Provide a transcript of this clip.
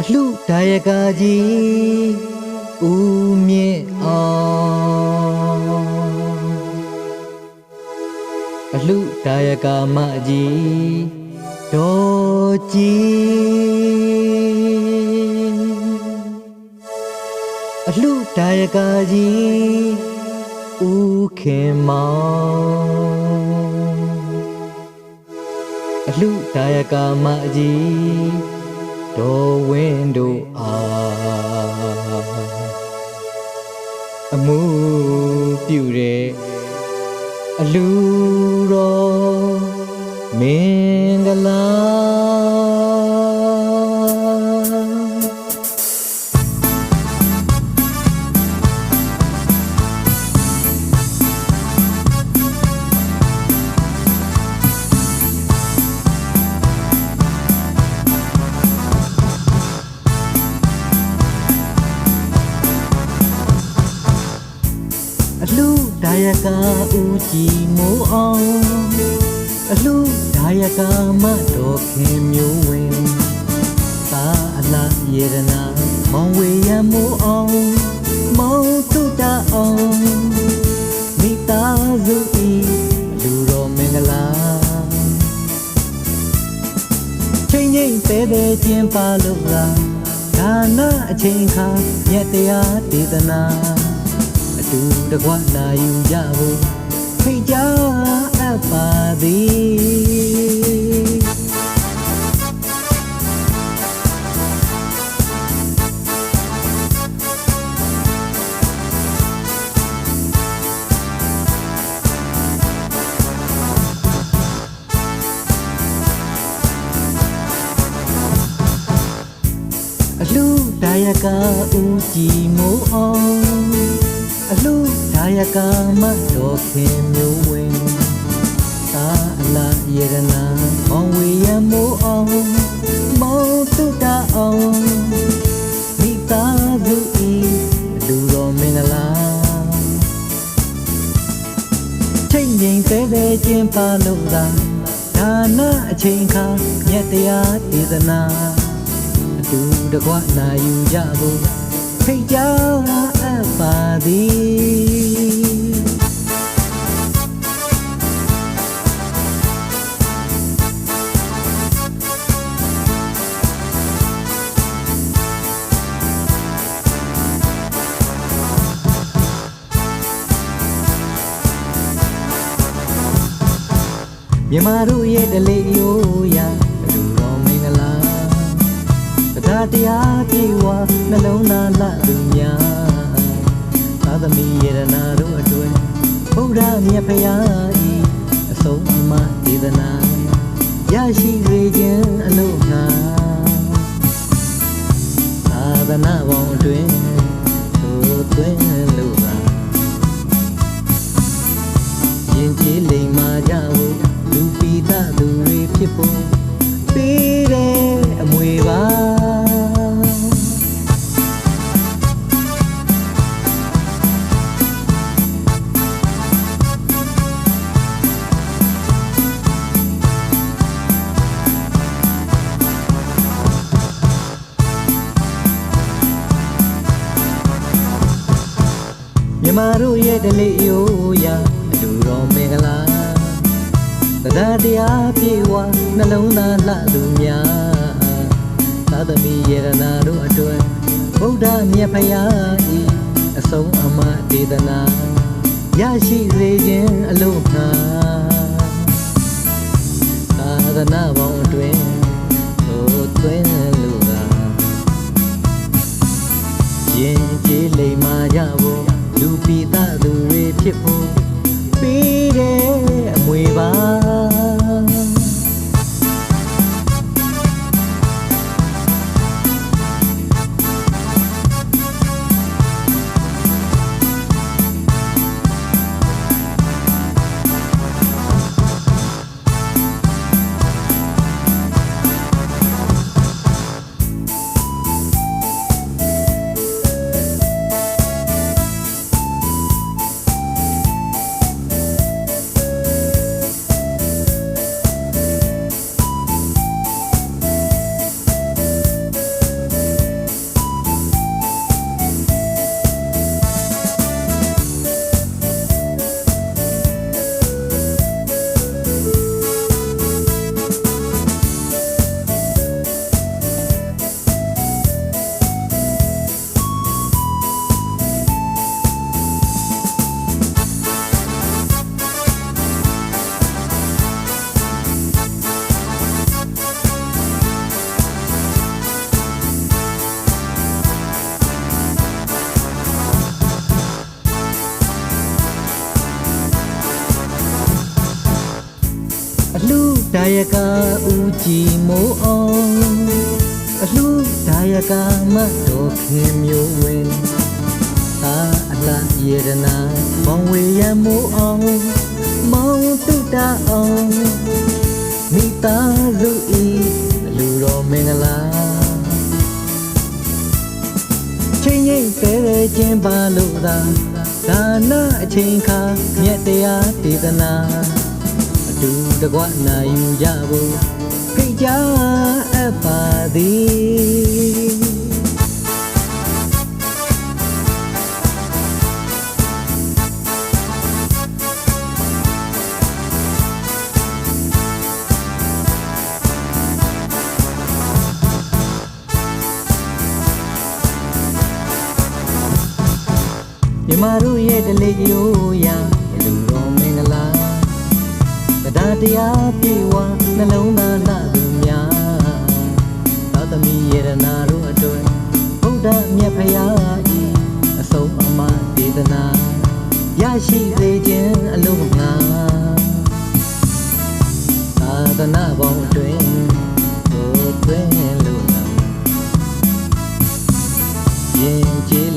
အလှဒါယကာကြီးဦးမြင့်အောင်အလှဒါယကာမကြီးဒေါ်ကြီးအလှဒါယကာကြီးဦးခင်မောင်အလှဒါယကာမကြီး ဒေါ်ဝင်းတို့အားအမှုပြုတဲ့အလူတော်မင်္ယကာဦးကြည်မိုးအောင်အလှဒါယကာမတော်ခင်မျိုးဝင်သာအလားယေရနာမောင်ဝေရမိုးအောင်မောင်တုတအောင်မိသားစုဤလူတော်မင်္ဂလာချိန်ချိန်သေးသေးချင်းပါလို့လားဒါနအချိန်ခါမြတ်တရားဒေသနာ အတူတကွလာယူကြဖို့ဖိတ်ကြား အပ်ပါသည်အလှဒါယကာဦးကြည်မိုးအောင်အလှဒါယကာမတော်ခင်မျိုးဝင်သာအလားယေရနာမောင်ဝေရမိုးအောင်မောင်တုတအောင်မိသားစုဤလူတော်မင်္ဂလာချိန်ငိမ်သေးသေးချင်းပါလို့သာဒါနအချိန်ခါမြတ်တရားဒေသနာအတူတကွနာယူကြဖို့ဖိတ်ကြားအပ်ပါ သည်မြမတို့ရဲ့ဒလေးရိုးရာဘလူတော်မင်္ဂလာတရားတရားပြေဝနှလုံးသားလသူများ သာသမီယေရနာတို့အတွင်ဘုရားမြတ်ဖရာဤအဆုံးအမဒေသနာရရှိစေခြင်းအလို့ငါသာသနာပေါင်းအတွင် မြမတို့ရဲ့ဒလေးရိုးရာအလူတော်မင်္ဂလာတရားတရားပြေဝနှလုံးသားလှသူများသာသမီယေရနာတို့အတွက်ဗုဒ္ဓမြတ်ဖရာဤအဆုံးအမဒေသနာရရှိစေခြင်းအလို့ငှာသာသနာပေါင်းအတွင် ယကဦးကြည်မိုးအောင်အလှဒါယကမတော်ခင်မျိုးဝင်သာအလားယေရနာမောင်ဝေရမိုးအောင်မောင်တုတအောင်မိသားစုဤလူတော်မင်္ဂလာချင်းရိပ်ပဲတဲ့ခြင်းပါလို့သာဒါနအချိန်ခါမြတ်တရားဒေသနာအ တူတကွနာယူကြဖို့ဖိတ်ကြားအပ်ပါသည်မြမတို့ရဲ့တလေကြိုးရာ တရားတရားပြေဝနှလုံးသားနာသူများသောသမီယေရနာတို့အတွင်ဗုဒ္ဓမြတ်ဖရာဤအဆုံးအမဒေသနာရရှိစေခြင်းအလို့ငါသာသနာပေါင်းအတွင်ကိုတွင်လို့ငါရင်ကျေ